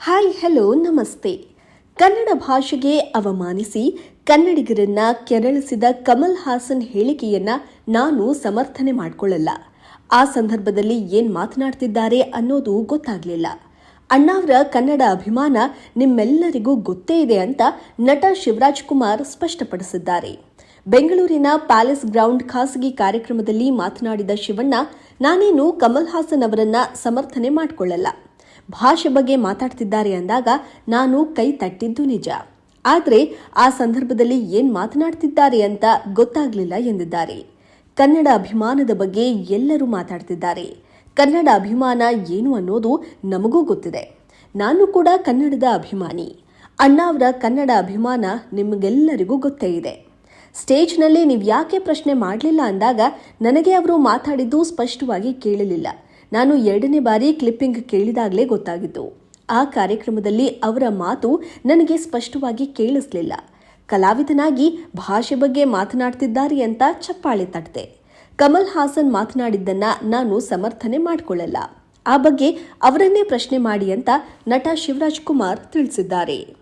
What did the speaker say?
Hi, hello, ನಮಸ್ತೆ. ಕನ್ನಡ ಭಾಷೆಗೆ ಅವಮಾನಿಸಿ ಕನ್ನಡಿಗರನ್ನ ಕೆರಳಿಸಿದ ಕಮಲ್ ಹಾಸನ್ ಹೇಳಿಕೆಯನ್ನ ನಾನು ಸಮರ್ಥನೆ ಮಾಡಿಕೊಳ್ಳಲ್ಲ. ಆ ಸಂದರ್ಭದಲ್ಲಿ ಏನ್ ಮಾತನಾಡ್ತಿದ್ದಾರೆ ಅನ್ನೋದು ಗೊತ್ತಾಗ್ಲಿಲ್ಲ. ಅಣ್ಣಾವ್ರ ಕನ್ನಡ ಅಭಿಮಾನ ನಿಮ್ಮೆಲ್ಲರಿಗೂ ಗೊತ್ತೇ ಇದೆ ಅಂತ ನಟ ಶಿವರಾಜ್ ಕುಮಾರ್ ಸ್ಪಷ್ಟಪಡಿಸಿದ್ದಾರೆ. ಬೆಂಗಳೂರಿನ ಪ್ಯಾಲೇಸ್ ಗ್ರೌಂಡ್ ಖಾಸಗಿ ಕಾರ್ಯಕ್ರಮದಲ್ಲಿ ಮಾತನಾಡಿದ ಶಿವಣ್ಣ, ನಾನೇನು ಕಮಲ್ ಹಾಸನ್ ಅವರನ್ನ ಸಮರ್ಥನೆ ಮಾಡಿಕೊಳ್ಳಲ್ಲ. ಭಾಷೆ ಬಗ್ಗೆ ಮಾತಾಡ್ತಿದ್ದಾರೆ ಅಂದಾಗ ನಾನು ಕೈ ತಟ್ಟಿದ್ದು ನಿಜ. ಆದರೆ ಆ ಸಂದರ್ಭದಲ್ಲಿ ಏನ್ ಮಾತನಾಡ್ತಿದ್ದಾರೆ ಅಂತ ಗೊತ್ತಾಗಲಿಲ್ಲ ಎಂದಿದ್ದಾರೆ. ಕನ್ನಡ ಅಭಿಮಾನದ ಬಗ್ಗೆ ಎಲ್ಲರೂ ಮಾತಾಡ್ತಿದ್ದಾರೆ. ಕನ್ನಡ ಅಭಿಮಾನ ಏನು ಅನ್ನೋದು ನಮಗೂ ಗೊತ್ತಿದೆ. ನಾನು ಕೂಡ ಕನ್ನಡದ ಅಭಿಮಾನಿ. ಅಣ್ಣಾವ್ರ ಕನ್ನಡ ಅಭಿಮಾನ ನಿಮಗೆಲ್ಲರಿಗೂ ಗೊತ್ತೇ ಇದೆ. ಸ್ಟೇಜ್ನಲ್ಲಿ ನೀವು ಯಾಕೆ ಪ್ರಶ್ನೆ ಮಾಡಲಿಲ್ಲ ಅಂದಾಗ ನನಗೆ ಅವರು ಮಾತಾಡಿದ್ದು ಸ್ಪಷ್ಟವಾಗಿ ಕೇಳಲಿಲ್ಲ. ನಾನು ಎರಡನೇ ಬಾರಿ ಕ್ಲಿಪ್ಪಿಂಗ್ ಕೇಳಿದಾಗಲೇ ಗೊತ್ತಾಗಿತ್ತು ಆ ಕಾರ್ಯಕ್ರಮದಲ್ಲಿ ಅವರ ಮಾತು ನನಗೆ ಸ್ಪಷ್ಟವಾಗಿ ಕೇಳಿಸ್ಲಿಲ್ಲ. ಕಲಾವಿದನಾಗಿ ಭಾಷೆ ಬಗ್ಗೆ ಮಾತನಾಡ್ತಿದ್ದಾರೆ ಅಂತ ಚಪ್ಪಾಳೆ ತಟ್ಟಿದೆ ಕಮಲ್ ಹಾಸನ್ ಮಾತನಾಡಿದ್ದನ್ನ ನಾನು ಸಮರ್ಥನೆ ಮಾಡಿಕೊಳ್ಳಲ್ಲ. ಆ ಬಗ್ಗೆ ಅವರನ್ನೇ ಪ್ರಶ್ನೆ ಮಾಡಿ ಅಂತ ನಟ ಶಿವರಾಜ್ ಕುಮಾರ್ ತಿಳಿಸಿದ್ದಾರೆ.